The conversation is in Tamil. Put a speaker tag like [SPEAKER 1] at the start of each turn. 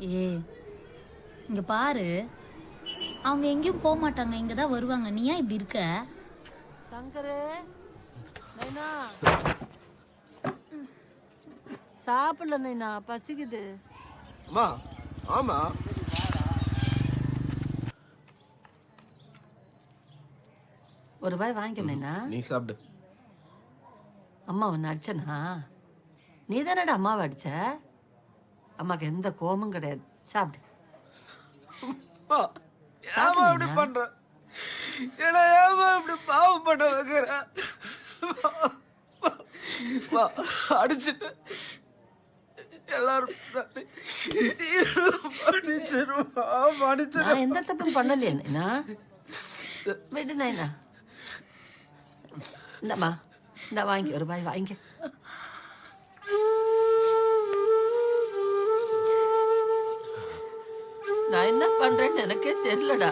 [SPEAKER 1] ஏ இங்க பாரு. அவங்க எங்கேயும் போக மாட்டாங்க இங்க தான் வருவாங்க. நீ ஏன் இப்படி இருக்க?
[SPEAKER 2] சங்கரு நைனா. சாப்பிடல நைனா பசிக்குது.
[SPEAKER 3] அம்மா ஆமா.
[SPEAKER 2] ஒரு ரூபாய் வாங்கிக்க நைனா.
[SPEAKER 3] நீ சாப்பிடு.
[SPEAKER 2] அம்மா உன்னை அடிச்சனா? நீ தானடா அம்மாவை அடிச்ச? அம்மாக்கு எந்த கோபமும் கிடையாது. சாப்பிடு.
[SPEAKER 3] அம்மா, ஏம்மா இப்படி பண்ற? ஏன்னா ஏமா இப்படி பாவம் பண்ண வைக்கிற? அடிச்சிட்டு எல்லாரும்
[SPEAKER 2] நான் எந்த தப்பும் பண்ணலையே. விடு நைனா இந்தம்மா. இந்த வாங்கி ஒரு ரூபாய் வாங்கி. நான் என்ன பண்றேன்னு எனக்கே தெரியலடா.